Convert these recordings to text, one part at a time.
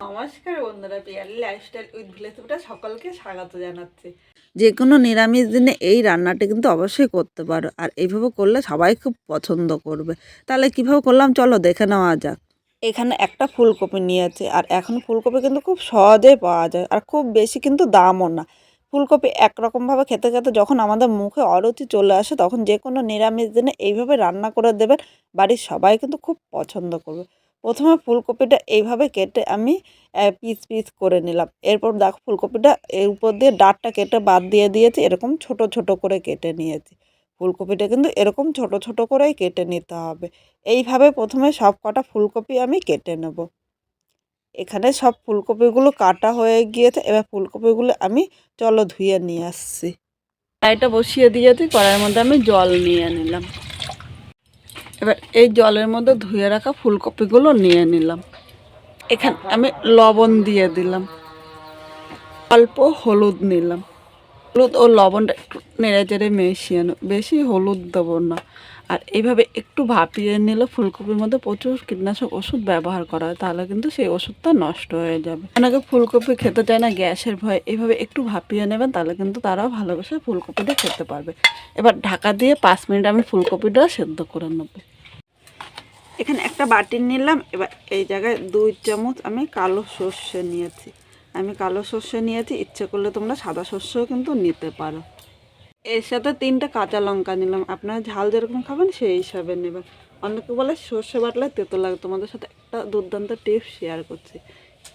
নমস্কার বন্ধুরা, Piyali lifestyle with ভিলেজটা সকলকে স্বাগত জানাচ্ছি। যে কোনো নিরামিষ দিনে এই রান্নাটি কিন্তু অবশ্যই করতে পারো, আর এইভাবে করলে সবাই খুব পছন্দ করবে। তাহলে কীভাবে করলাম? চলো দেখে নেওয়া যাক। এখানে একটা ফুলকপি নিয়েছি, আর এখন ফুলকপি কিন্তু খুব সহজেই পাওয়া যায়, আর খুব বেশি কিন্তু দামও না। ফুলকপি একরকমভাবে খেতে খেতে যখন আমাদের মুখে অরুচি চলে আসে, তখন যে কোনো নিরামিষ দিনে এইভাবে রান্না করে দেবেন, বাড়ির সবাই কিন্তু খুব পছন্দ করবে। প্রথমে ফুলকপিটা এইভাবে কেটে আমি পিস পিস করে নিলাম। এরপর দেখো ফুলকপিটা এর উপর দিয়ে ডাঁটটা কেটে বাদ দিয়ে দিয়েছি, এরকম ছোট ছোট করে কেটে নিয়েছি। ফুলকপিটা কিন্তু এরকম ছোট ছোট করেই কেটে নিতে হবে। এইভাবে প্রথমে সব কটা ফুলকপি আমি কেটে নেব। এখানে সব ফুলকপিগুলো কাটা হয়ে গিয়েছে, এবার ফুলকপিগুলো আমি চলো ধুয়ে নিয়ে আসছি। কড়াইটা বসিয়ে দিয়েছি, কড়াইয়ের মধ্যে আমি জল নিয়ে নিলাম। এবার এই জলের মধ্যে ধুয়ে রাখা ফুলকপিগুলো নিয়ে নিলাম। এখানে আমি লবণ দিয়ে দিলাম। অল্প হলুদ নিলাম। হলুদ ও লবণটা একটু নেড়ে চেড়ে মেশিয়ে বেশি হলুদ দেবো না। আর এইভাবে একটু ভাপিয়ে নিলে ফুলকপির মধ্যে প্রচুর কীটনাশক ওষুধ ব্যবহার করা হয়, তাহলে কিন্তু সেই ওষুধটা নষ্ট হয়ে যাবে। অনেকে ফুলকপি খেতে চায় না, গ্যাসের ভয়। এইভাবে একটু ভাপিয়ে নেবেন, তাহলে কিন্তু তারাও ভালোবেসে ফুলকপিটা খেতে পারবে। এবার ঢাকা দিয়ে পাঁচ মিনিট আমি ফুলকপিটা সেদ্ধ করে নেব। এখানে একটা বাটি নিলাম এবার এই জায়গায় দুই চামচ আমি কালো সর্ষে নিয়েছি। আমি কালো সর্ষে নিয়েছি ইচ্ছে করলে তোমরা সাদা সর্ষেও কিন্তু নিতে পারো। এর সাথে তিনটে কাঁচা লঙ্কা নিলাম আপনারা ঝাল যেরকম খাবেন সেই হিসাবে নেবেন। অনেকে বলে সর্ষে বাটলে তেতো লাগে তোমাদের সাথে একটা দুর্দান্ত টিপস শেয়ার করছি।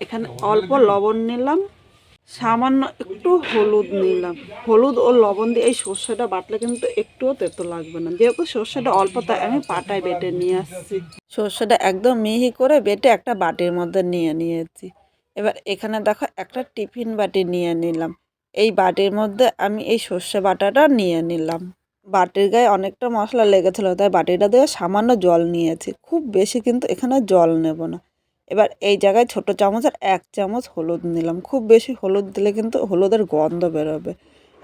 এখানে অল্প লবণ নিলাম সামান্য একটু হলুদ নিলাম। হলুদ ও লবণ দিয়ে এই সর্ষেটা বাটলে কিন্তু একটুও তেতো লাগবে না। যেহেতু সর্ষেটা অল্প তাই আমি পাটায় বেটে নিয়ে আসছি। সর্ষেটা একদম মিহি করে বেটে একটা বাটির মধ্যে নিয়ে নিয়েছি। এবার এখানে দেখো একটা টিফিন বাটি নিয়ে নিলাম। এই বাটির মধ্যে আমি এই সর্ষে বাটাটা নিয়ে নিলাম। বাটির গায়ে অনেকটা মশলা লেগেছিলো, তাই বাটিটা দিয়ে সামান্য জল নিয়েছি। খুব বেশি কিন্তু এখানে জল নেব না। এবার এই জায়গায় ছোট চামচ আর এক চামচ হলুদ নিলাম। খুব বেশি হলুদ দিলে কিন্তু হলুদের গন্ধ বেরোবে।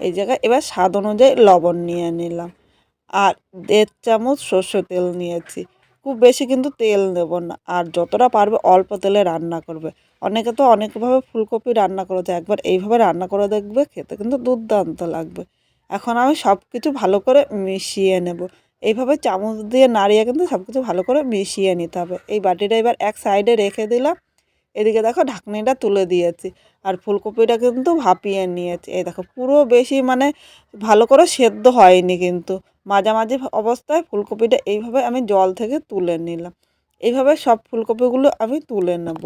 এই জায়গায় এবার স্বাদ অনুযায়ী লবণ নিয়ে নিলাম। আর দেড় চামচ সর্ষে তেল নিয়েছি। খুব বেশি কিন্তু তেল নেব না। আর যতটা পারবে অল্প তেলে রান্না করবে। অনেকে তো অনেকভাবে ফুলকপি রান্না করেছে। একবার এইভাবে রান্না করে দেখবে, খেতে কিন্তু দুর্দান্ত লাগবে। এখন আমি সব কিছু ভালো করে মিশিয়ে নেব। এইভাবে চামচ দিয়ে নাড়িয়ে কিন্তু সব কিছু ভালো করে মিশিয়ে নিতে হবে। এই বাটিটা এবার এক সাইডে রেখে দিলাম। এদিকে দেখো ঢাকনিটা তুলে দিয়েছি আর ফুলকপিটা কিন্তু ভাপিয়ে নিয়েছি। এই দেখো পুরো বেশি মানে ভালো করে সেদ্ধ হয়নি কিন্তু। মাঝামাঝি অবস্থায় ফুলকপিটা এইভাবে আমি জল থেকে তুলে নিলাম। এইভাবে সব ফুলকপিগুলো আমি তুলে নেব।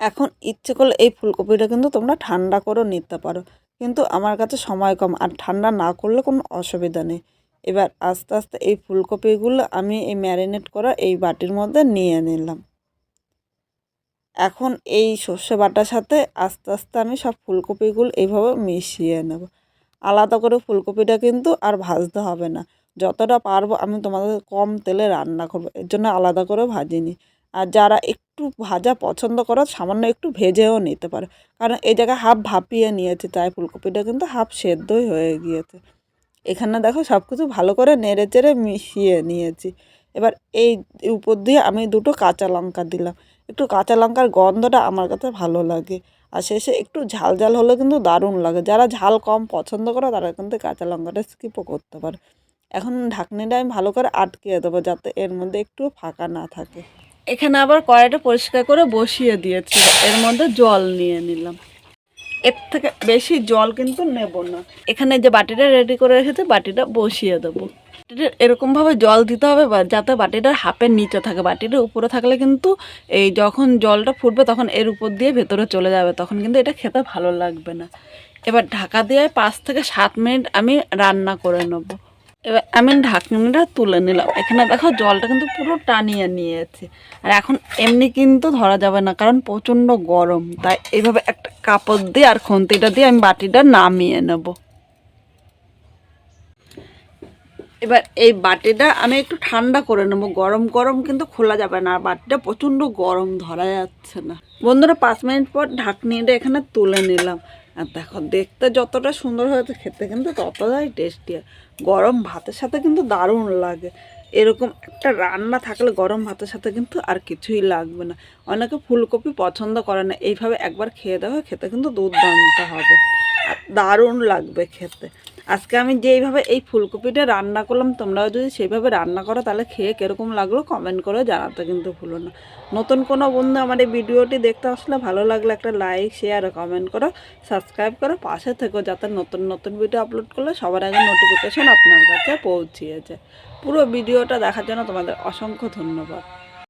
এখন ইচ্ছে করলে এই ফুলকপিটা কিন্তু তোমরা ঠান্ডা করেও নিতে পারো। কিন্তু আমার কাছে সময় কম আর ঠান্ডা না করলে কোনো অসুবিধা নেই। এবার আস্তে আস্তে এই ফুলকপিগুলো আমি এই ম্যারিনেট করা এই বাটির মধ্যে নিয়ে নিলাম। এখন এই সর্ষে বাটার সাথে আস্তে আস্তে আমি সব ফুলকপিগুলো এইভাবে মিশিয়ে নেব। আলাদা করে ফুলকপিটা কিন্তু আর ভাজতে হবে না। যতটা পারব আমি তোমাদের কম তেলে রান্না করব, এর জন্য আলাদা করে ভাজিনি। আর যারা একটু ভাজা পছন্দ করো, সামান্য একটু ভেজেও নিতে পারো। কারণ এই জায়গায় হাফ ভাপিয়ে নিয়েছে, তাই ফুলকপিটা কিন্তু হাফ সেদ্ধই হয়ে গিয়েছে। এখানে দেখো সব কিছু ভালো করে নেড়ে চেড়ে মিশিয়ে নিয়েছি। এবার এই উপর দিয়ে আমি দুটো কাঁচা লঙ্কা দিলাম। একটু কাঁচা লঙ্কার গন্ধটা আমার কাছে ভালো লাগে। আর শেষে একটু ঝাল ঝাল হলে কিন্তু দারুণ লাগে। যারা ঝাল কম পছন্দ করে তারা কিন্তু কাঁচা লঙ্কাটা স্কিপও করতে পারে। এখন ঢাকনিটা আমি ভালো করে আটকে দেবো যাতে এর মধ্যে একটু ফাঁকা না থাকে। এখানে আবার কড়াইটা পরিষ্কার করে বসিয়ে দিয়েছি। এর মধ্যে জল নিয়ে নিলাম। এর থেকে বেশি জল কিন্তু নেব না। এখানে যে বাটিটা রেডি করে রেখেছে, বাটিটা বসিয়ে দেবো। বাটিটা এরকমভাবে জল দিতে হবে যাতে বাটিটার হাফের নিচে থাকে। বাটিটার উপরে থাকলে কিন্তু এই যখন জলটা ফুটবে তখন এর উপর দিয়ে ভেতরে চলে যাবে। তখন কিন্তু এটা খেতে ভালো লাগবে না। এবার ঢাকা দিয়ে পাঁচ থেকে সাত মিনিট আমি রান্না করে নেব। এবার আমি ঢাকনিটা তুলে নিলাম। এখানে দেখো জলটা কিন্তু পুরো টানিয়ে নিয়েছে। আর এখন এমনি কিন্তু ধরা যাবে না, কারণ প্রচণ্ড গরম। তাই এইভাবে একটা কাপড় দিয়ে আর খুন্তিটা দিয়ে আমি বাটিটা নামিয়ে নেব। এবার এই বাটিটা আমি একটু ঠান্ডা করে নেব। গরম গরম কিন্তু খোলা যাবে না, আর বাটিটা প্রচণ্ড গরম ধরা যাচ্ছে না। বন্ধুরা, পাঁচ মিনিট পর ঢাকনিটা এখানে তুলে নিলাম। আর দেখো, দেখতে যতটা সুন্দর হয়েছে খেতে কিন্তু ততটাই টেস্টি গরম ভাতের সাথে কিন্তু দারুণ লাগে। এরকম একটা রান্না থাকলে গরম ভাতের সাথে কিন্তু আর কিছুই লাগবে না। অনেকে ফুলকপি পছন্দ করে না, এইভাবে একবার খেয়ে দেওয়া খেতে কিন্তু দুধ দুর্দান্ত হবে। দারুণ লাগবে খেতে। আজকে আমি যেইভাবে এই ফুলকপিটা রান্না করলাম, তোমরাও যদি সেইভাবে রান্না করো, তাহলে খেয়ে কীরকম লাগল কমেন্ট করে জানাতে কিন্তু ভুলো না। নতুন কোনো বন্ধু আমার এই ভিডিওটি দেখতে আসলে ভালো লাগলে একটা লাইক শেয়ার কমেন্ট করো সাবস্ক্রাইব করো, পাশে থেকো যাতে নতুন নতুন ভিডিও আপলোড করলে সবার আগে নোটিফিকেশন আপনার কাছে পৌঁছিয়ে যায়। পুরো ভিডিওটা দেখার জন্য তোমাদের অসংখ্য ধন্যবাদ।